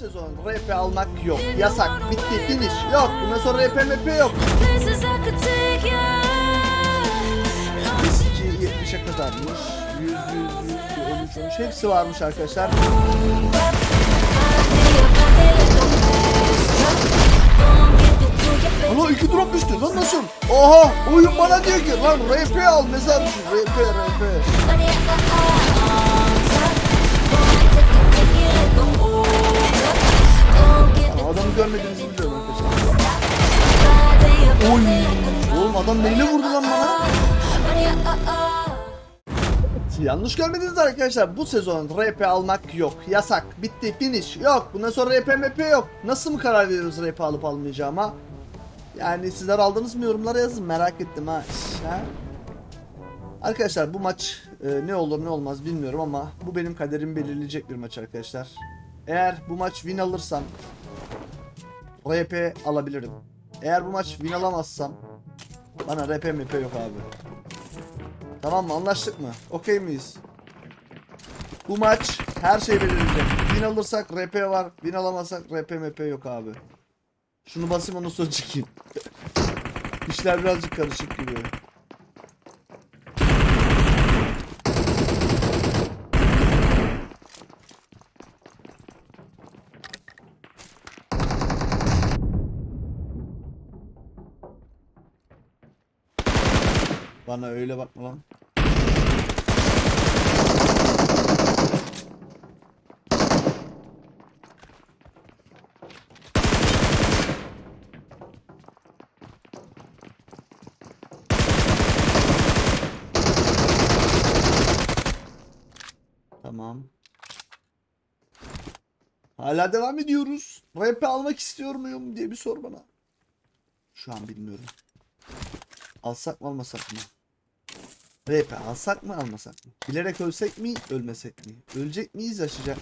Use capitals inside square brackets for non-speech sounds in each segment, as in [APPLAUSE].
sezon RP almak yok. Yasak. Bitti. Finish. Yok. Bundan sonra RP MP yok. Eski 70'e kadarmış. 100, 100, 100, 13, 13 hepsi varmış arkadaşlar. Alo iki drop düştü lan nasıl? Oha oyun bana diyor ki lan RP al mezar RP RP. Adamı görmediğinizi biliyorum arkadaşlar. Oy oğlum adam neyle vurdu lan bana? [LAUGHS] Yanlış görmediniz arkadaşlar. Bu sezon RP almak yok. Yasak. Bitti. Finish. Yok. Bundan sonra RP MP yok. Nasıl mı karar veriyoruz RP alıp almayacağıma? Yani sizler aldınız mı yorumlara yazın. Merak ettim ha. ha? Arkadaşlar bu maç e, ne olur ne olmaz bilmiyorum ama bu benim kaderimi belirleyecek bir maç arkadaşlar. Eğer bu maç win alırsam RP alabilirim. Eğer bu maç win alamazsam bana RP MP yok abi. Tamam mı? Anlaştık mı? Okey miyiz? Bu maç her şey belirleyecek. Win alırsak RP var. Win alamazsak RP MP yok abi. Şunu basayım onu sonra çıkayım. [LAUGHS] İşler birazcık karışık gibi. Bana öyle bakma lan. Tamam. Hala devam ediyoruz. Rap almak istiyor muyum diye bir sor bana. Şu an bilmiyorum. Alsak mı almasak mı? RP alsak mı almasak mı? Bilerek ölsek mi ölmesek mi? Ölecek miyiz yaşayacak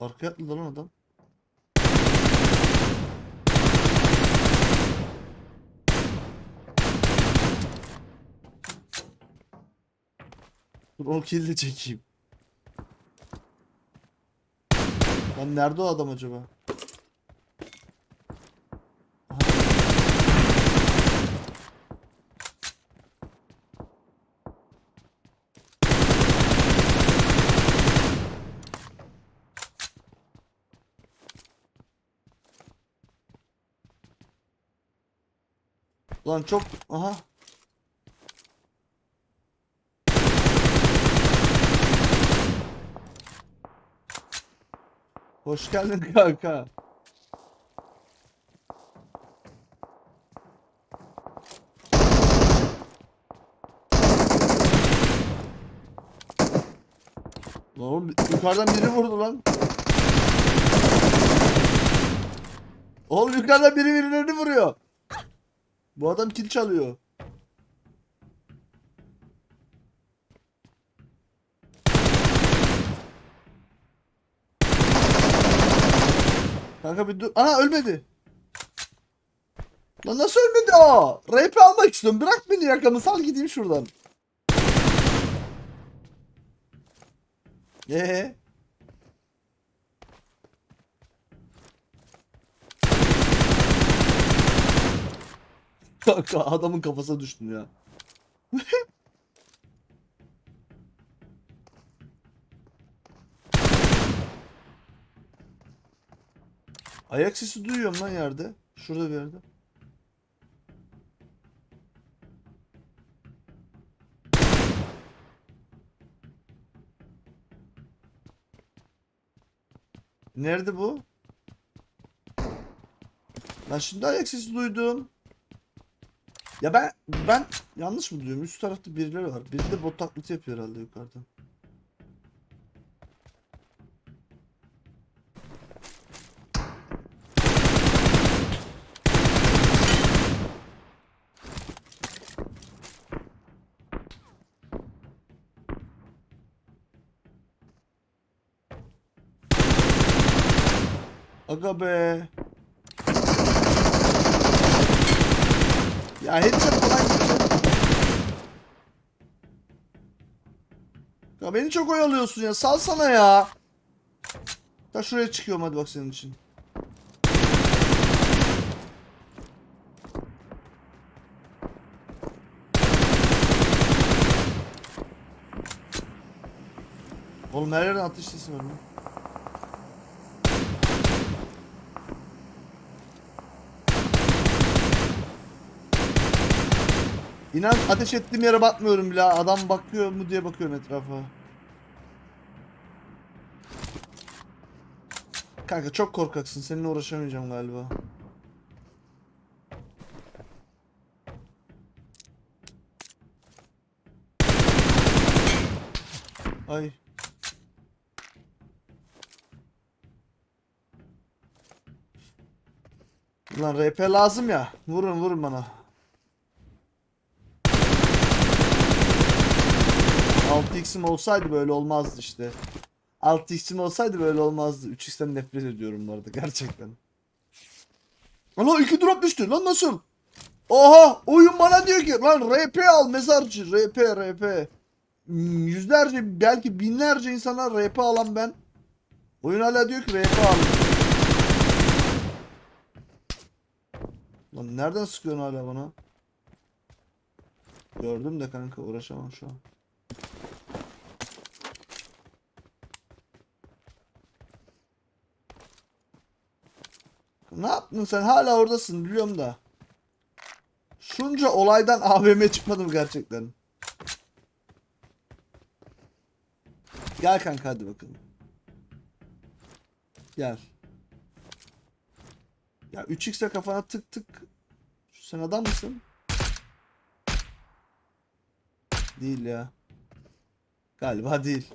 Arkaya atladı lan adam. Dur o kill'i çekeyim. Lan nerede o adam acaba? Lan çok aha. Hoş geldin [LAUGHS] kanka. Lan oğlum yukarıdan biri vurdu lan. Oğlum yukarıdan biri birilerini vuruyor. Bu adam kill çalıyor. Kanka bir dur. Ana ölmedi. Lan nasıl ölmedi o? RP almak istiyorum. Bırak beni yakamı sal gideyim şuradan. Ee? Kanka adamın kafasına düştüm ya. [LAUGHS] Ayak sesi duyuyorum lan yerde. Şurada bir yerde. Nerede bu? Lan şimdi ayak sesi duydum. Ya ben ben yanlış mı diyorum? Üst tarafta birileri var. Biri de bot taklidi yapıyor herhalde yukarıdan. Aga be. Ya headshot falan gitti. Ya beni çok oyalıyorsun ya. Salsana ya. Ta şuraya çıkıyorum hadi bak senin için. Oğlum her yerden atış sesi var lan. İnan ateş ettiğim yere bakmıyorum bile. Adam bakıyor mu diye bakıyorum etrafa. Kanka çok korkaksın. Seninle uğraşamayacağım galiba. Ay. Ulan RP lazım ya. Vurun vurun bana. 6x'im olsaydı böyle olmazdı işte. 6x'im olsaydı böyle olmazdı. 3x'ten nefret ediyorum bu arada gerçekten. Ana iki drop düştü lan nasıl? Oha oyun bana diyor ki lan RP al mezarcı RP RP. Hmm, Yüzlerce belki binlerce insana RP alan ben. Oyun hala diyor ki RP al. Lan nereden sıkıyorsun hala bana? Gördüm de kanka uğraşamam şu an. Ne yaptın sen? Hala oradasın biliyorum da. Şunca olaydan [LAUGHS] AVM çıkmadım gerçekten. Gel kanka hadi bakalım. Gel. Ya 3x'e kafana tık tık. Sen adam mısın? Değil ya. Galiba değil.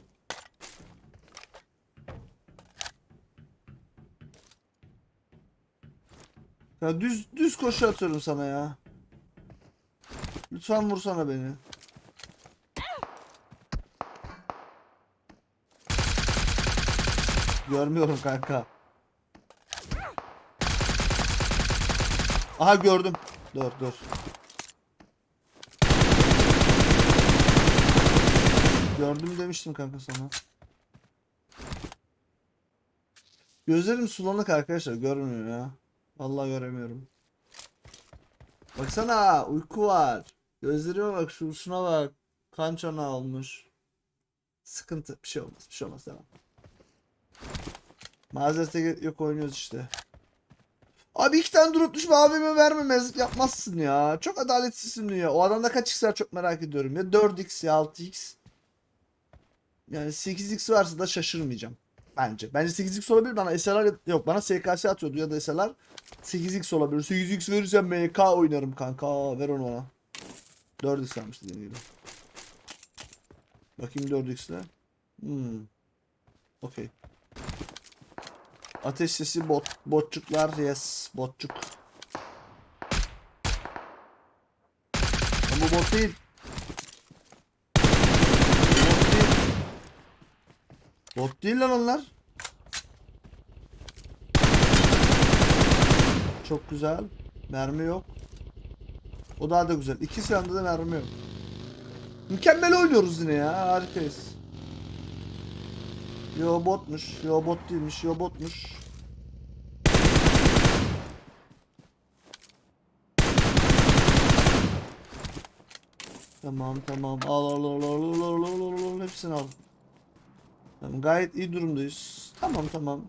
Ya düz düz koşu atıyorum sana ya. Lütfen vursana beni. Görmüyorum kanka. Aha gördüm. Dur dur. Gördüm demiştim kanka sana. Gözlerim sulanık arkadaşlar görmüyor ya. Vallahi göremiyorum. Baksana uyku var. Gözlerime bak şu şuna bak. Kan çanağı olmuş. Sıkıntı bir şey olmaz bir şey olmaz tamam. Mazerete yok oynuyoruz işte. Abi iki tane durup düşme abime vermemezlik yapmazsın ya. Çok adaletsizsin ya. O adamda kaç x çok merak ediyorum. Ya 4x ya 6x. Yani 8x varsa da şaşırmayacağım. Bence. Bence 8x olabilir. Bana SLR yok bana SKS atıyordu ya da SLR 8x olabilir. 8x verirsen MK oynarım kanka. Ver onu bana. 4x almış dediğim gibi. Bakayım 4x'le. Hmm. Okey. Ateş sesi bot. Botçuklar yes. Botçuk. Bu bot değil. Bot değil lan onlar. Çok güzel. Mermi yok. O daha da güzel. İki silahında da mermi yok. Mükemmel oynuyoruz yine ya. Harikayız. Yo botmuş. Yo bot değilmiş. Yo botmuş. Tamam tamam. Al al al al al al al al. Hepsini al. Tamam gayet iyi durumdayız. Tamam tamam.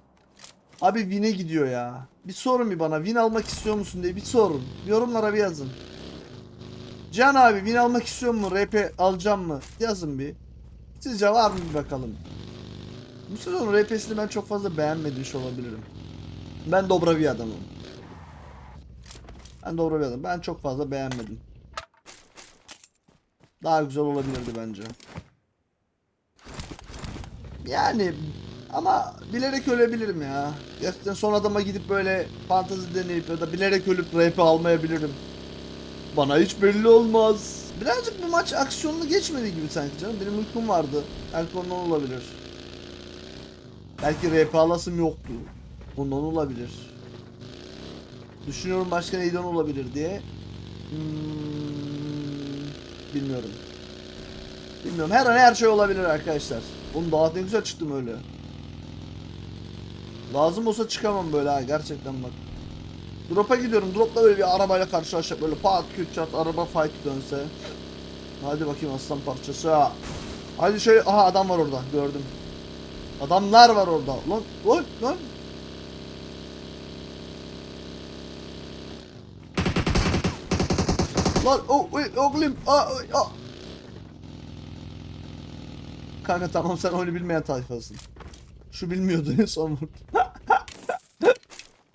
Abi win'e gidiyor ya. Bir sorun bir bana. Win almak istiyor musun diye bir sorun. Yorumlara bir yazın. Can abi win almak istiyor mu? RP alacağım mı? Yazın bir. Sizce var mı bir bakalım. Bu sezon RP'sini ben çok fazla beğenmemiş olabilirim. Ben dobra bir adamım. Ben dobra bir adamım. Ben çok fazla beğenmedim. Daha güzel olabilirdi bence. Yani ama bilerek ölebilirim ya. Gerçekten son adama gidip böyle fantezi deneyip ya da bilerek ölüp RP almayabilirim. Bana hiç belli olmaz. Birazcık bu maç aksiyonlu geçmedi gibi sanki canım. Benim uykum vardı. Belki ondan olabilir. Belki RP alasım yoktu. Ondan olabilir. Düşünüyorum başka neyden olabilir diye. Hmm, bilmiyorum. Bilmiyorum her an her şey olabilir arkadaşlar. Oğlum daha ne güzel çıktım öyle. Lazım olsa çıkamam böyle ha gerçekten bak. Drop'a gidiyorum. Drop'la böyle bir arabayla karşılaşacak böyle pat küt çat araba fight dönse. Hadi bakayım aslan parçası. Hadi şöyle aha adam var orada gördüm. Adamlar var orada. Lan lan lan. Lan o o oğlum. Aa, aa. Kanka tamam sen oyunu bilmeyen tayfasın. Şu bilmiyordu en son vurdu. [LAUGHS]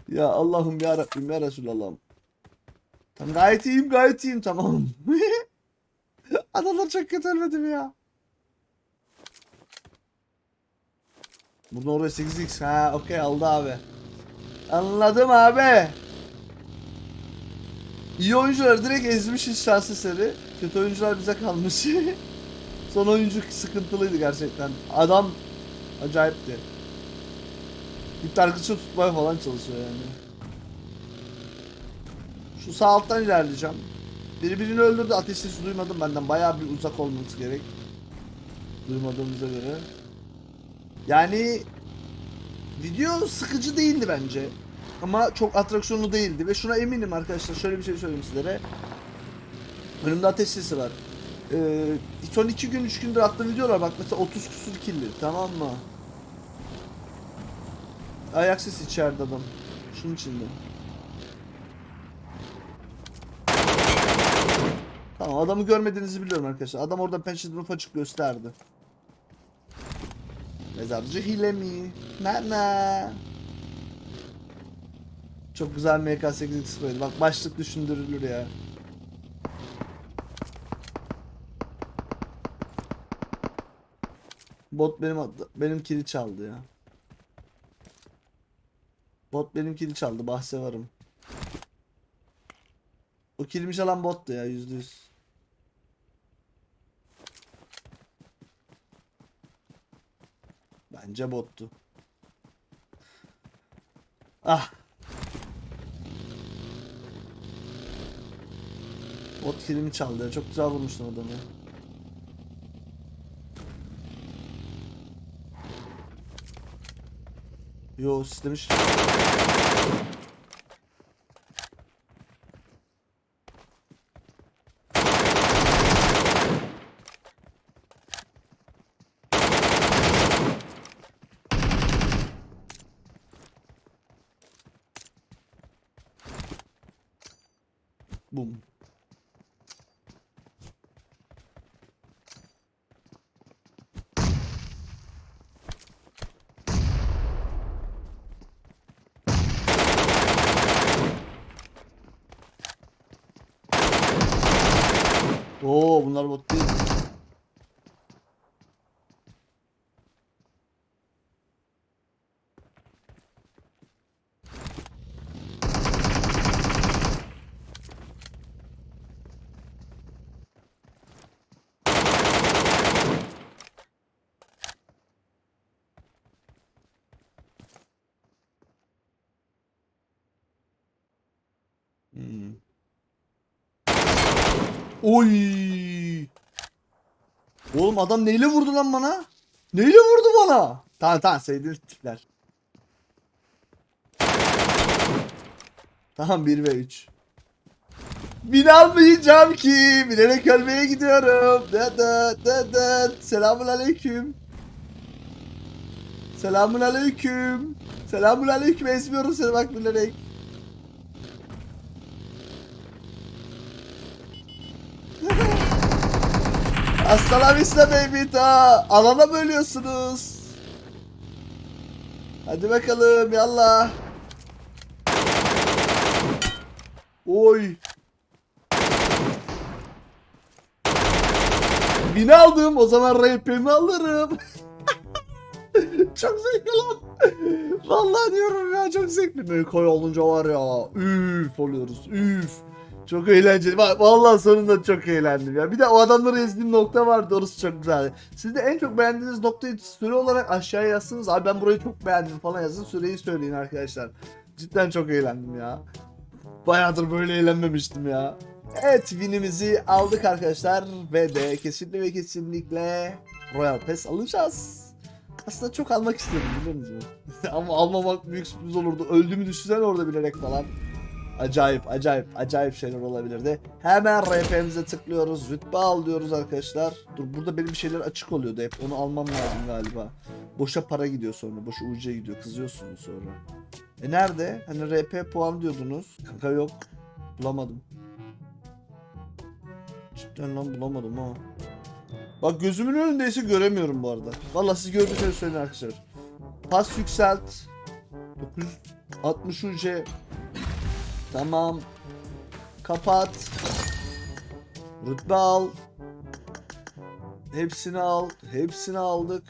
ya Allah'ım ya Rabbim ya Resulallah'ım. Tamam gayet iyiyim gayet iyiyim tamam. [LAUGHS] Adamlar çok kötü ölmedim ya. Buradan oraya 8x ha okey aldı abi. Anladım abi. İyi oyuncular direkt ezmişiz şans seri. Kötü oyuncular bize kalmış. [LAUGHS] Son oyuncu sıkıntılıydı gerçekten. Adam acayipti. Bir targıtçı tutmaya falan çalışıyor yani. Şu sağ alttan ilerleyeceğim. Biri birini öldürdü ateş sesi duymadım benden bayağı bir uzak olması gerek. Duymadığımıza göre. Yani video sıkıcı değildi bence. Ama çok atraksiyonlu değildi ve şuna eminim arkadaşlar şöyle bir şey söyleyeyim sizlere. Önümde ateş sesi var. Ee, son iki gün üç gündür attığım videolar bak mesela 30 küsur killi tamam mı? Ayak sesi içeride adam. Şunun içinde. Tamam adamı görmediğinizi biliyorum arkadaşlar. Adam orada pençeden ufacık gösterdi. Mezarcı hile mi? Nana. Çok güzel MK8 spraydı. Bak başlık düşündürülür ya. Bot benim ad- benim kili çaldı ya. Bot benim kili çaldı bahse varım. O kilimi çalan bottu ya yüzde yüz. Bence bottu. Ah. Bot kilimi çaldı ya. Çok güzel vurmuştum adamı. Yo sistemiş. Bum. Oo bunlar bot değil. Hmm. Oy. Oğlum adam neyle vurdu lan bana? Neyle vurdu bana? Tamam tamam sevdiğiniz tipler. Tamam 1 ve 3. Bin almayacağım ki. Bilerek ölmeye gidiyorum. Dıt dıt dıt. Selamun aleyküm. Selamun aleyküm. Selamun aleyküm. Ezmiyorum seni bak bilerek. Hasta la vista baby ta. Alana bölüyorsunuz. Hadi bakalım yallah. Oy. Bin aldım o zaman RP'mi alırım. [LAUGHS] çok zevkli lan. Vallahi diyorum ya çok zevkli. Böyle koy olunca var ya. Üf oluyoruz. Üf. Çok eğlenceli. Vallahi sonunda çok eğlendim ya. Bir de o adamları ezdiğim nokta vardı. Orası çok güzeldi. Siz de en çok beğendiğiniz noktayı süre olarak aşağıya yazsınız. Abi ben burayı çok beğendim falan yazın. Süreyi söyleyin arkadaşlar. Cidden çok eğlendim ya. Bayağıdır böyle eğlenmemiştim ya. Evet winimizi aldık arkadaşlar ve de kesinlikle ve kesinlikle Royal Pass alacağız. Aslında çok almak istedim biliyor musunuz? [LAUGHS] Ama almamak büyük sürpriz olurdu. Öldüğümü düşünsen orada bilerek falan. Acayip acayip acayip şeyler olabilirdi. Hemen RP'mize tıklıyoruz. Rütbe al diyoruz arkadaşlar. Dur burada benim bir şeyler açık oluyordu hep. Onu almam lazım galiba. Boşa para gidiyor sonra. Boşa UC gidiyor. Kızıyorsunuz sonra. E nerede? Hani RP puan diyordunuz. Kanka yok. Bulamadım. Cidden lan bulamadım ha. Bak gözümün önündeyse göremiyorum bu arada. Vallahi siz gördüğünüzü söyleyin arkadaşlar. Pas yükselt. 960 UC. Tamam. Kapat. Rütbe al. Hepsini al. Hepsini aldık.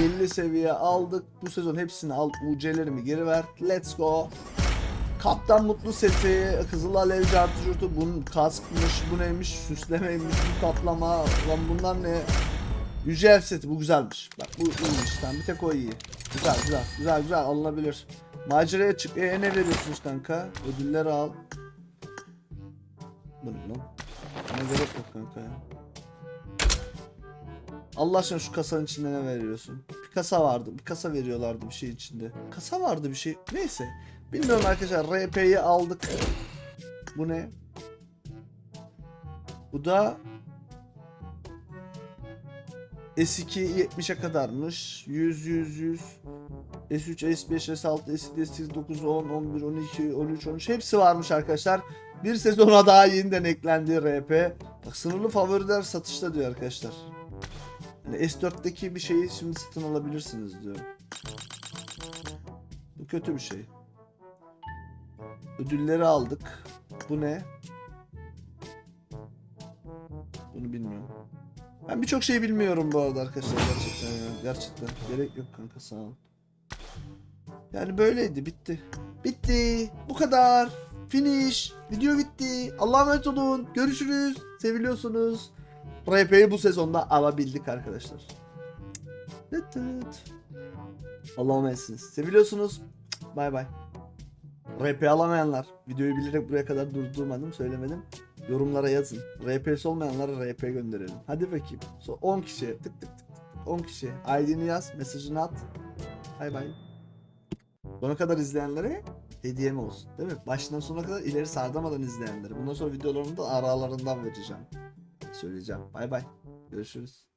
50 seviye aldık. Bu sezon hepsini al. UC'lerimi geri ver. Let's go. Kaptan Mutlu seti, Kızıl Alev cartı curtu, bunun kaskmış, bu neymiş, süslemeymiş, bu kaplama, lan bunlar ne? Yücel seti, bu güzelmiş. Bak bu iyiymiş, bir tek o iyi. Güzel, güzel, güzel, güzel, alınabilir. Maceraya çık, e ne veriyorsunuz kanka? Ödülleri al. Bu ne lan? Ne gerek yok kanka ya. Allah aşkına şu kasanın içinde ne veriyorsun? Bir kasa vardı, bir kasa veriyorlardı bir şey içinde. Kasa vardı bir şey, neyse. Bilmiyorum arkadaşlar RP'yi aldık. Bu ne? Bu da S2 70'e kadarmış. 100 100 100 S3 S5 S6 S7 S8 9 10 11 12 13 13 hepsi varmış arkadaşlar. Bir sezona daha yeniden eklendi RP. Bak sınırlı favoriler satışta diyor arkadaşlar. Yani S4'teki bir şeyi şimdi satın alabilirsiniz diyor. Bu kötü bir şey. Ödülleri aldık. Bu ne? Ben birçok şey bilmiyorum bu arada arkadaşlar gerçekten ya. Gerçekten. Gerek yok kanka sağ ol. Yani böyleydi bitti. Bitti. Bu kadar. Finish. Video bitti. Allah'a emanet olun. Görüşürüz. Seviliyorsunuz. RP'yi bu sezonda alabildik arkadaşlar. Allah'a emanetsiniz. Seviliyorsunuz. Bay bay. RP alamayanlar, videoyu bilerek buraya kadar durdurmadım, söylemedim. Yorumlara yazın. RP'si olmayanlara RP gönderelim. Hadi bakayım. So 10 kişi, tık tık tık tık. 10 kişi. ID'ni yaz, mesajını at. Bay bay. Sona kadar izleyenlere hediyem olsun. Değil mi? Başından sona kadar ileri sardamadan izleyenlere. Bundan sonra videolarımı da aralarından vereceğim. Söyleyeceğim. Bay bay. Görüşürüz.